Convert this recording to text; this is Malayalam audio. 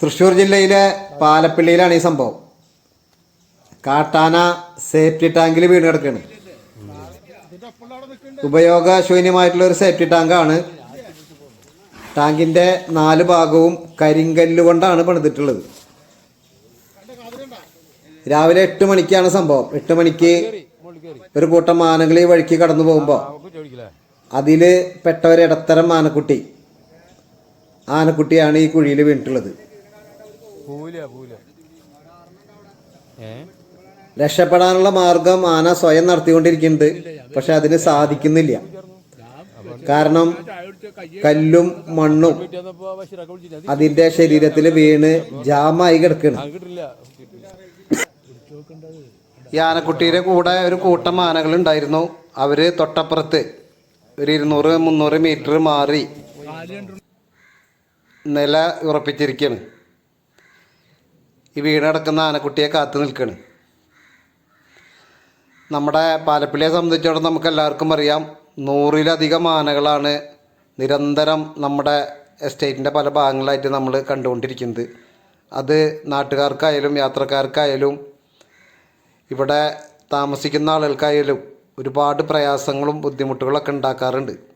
തൃശ്ശൂർ ജില്ലയിലെ പാലപ്പിള്ളിയിലാണ് ഈ സംഭവം. കാട്ടാന സേഫ്റ്റി ടാങ്കിൽ വീണ് കിടക്കുകയാണ്. ഉപയോഗശൂന്യമായിട്ടുള്ള ഒരു സേഫ്റ്റി ടാങ്കാണ് ടാങ്കിന്റെ നാല് ഭാഗവും കരിങ്കല്ല് കൊണ്ടാണ് പണിതിട്ടുള്ളത്. രാവിലെ എട്ട് മണിക്കാണ് സംഭവം. എട്ട് മണിക്ക് ഒരു കൂട്ടം മാനങ്ങൾ ഈ വഴിക്ക് കടന്നു പോകുമ്പോൾ അതിൽ പെട്ട ഒരു ഇടത്തരം ആനക്കുട്ടി ആനക്കുട്ടിയാണ് ഈ കുഴിയിൽ വീണിട്ടുള്ളത്. പൂല പൂല രക്ഷപ്പെടാനുള്ള മാർഗം ആന സ്വയം നടത്തിക്കൊണ്ടിരിക്കുന്നുണ്ട്. പക്ഷെ അതിന് സാധിക്കുന്നില്ല. കാരണം കല്ലും മണ്ണും അതിന്റെ ശരീരത്തിൽ വീണ് ജാമായി കിടക്കണം. ഈ ആനക്കുട്ടിയുടെ കൂടെ ഒരു കൂട്ടം ആനകൾ ഉണ്ടായിരുന്നു അവർ തൊട്ടപ്പുറത്ത് ഒരു ഇരുന്നൂറ് മുന്നൂറ് മീറ്റർ മാറി. നില ഉറപ്പിച്ചിരിക്കുകയാണ് ഈ വീട് കിടക്കുന്ന ആനക്കുട്ടിയെ കാത്തു നിൽക്കുകയാണ് നമ്മുടെ പാലപ്പിള്ളിയെ സംബന്ധിച്ചിടത്തോളം നമുക്ക് എല്ലാവർക്കും അറിയാം നൂറിലധികം ആനകളാണ് നിരന്തരം നമ്മുടെ എസ്റ്റേറ്റിന്റെ പല ഭാഗങ്ങളായിട്ട് നമ്മൾ കണ്ടുകൊണ്ടിരിക്കുന്നത്. അത് നാട്ടുകാർക്കായാലും യാത്രക്കാർക്കായാലും ഇവിടെ താമസിക്കുന്ന ആളുകൾക്കായാലും ഒരുപാട് പ്രയാസങ്ങളും ബുദ്ധിമുട്ടുകളൊക്കെ ഉണ്ടാക്കാറുണ്ട്.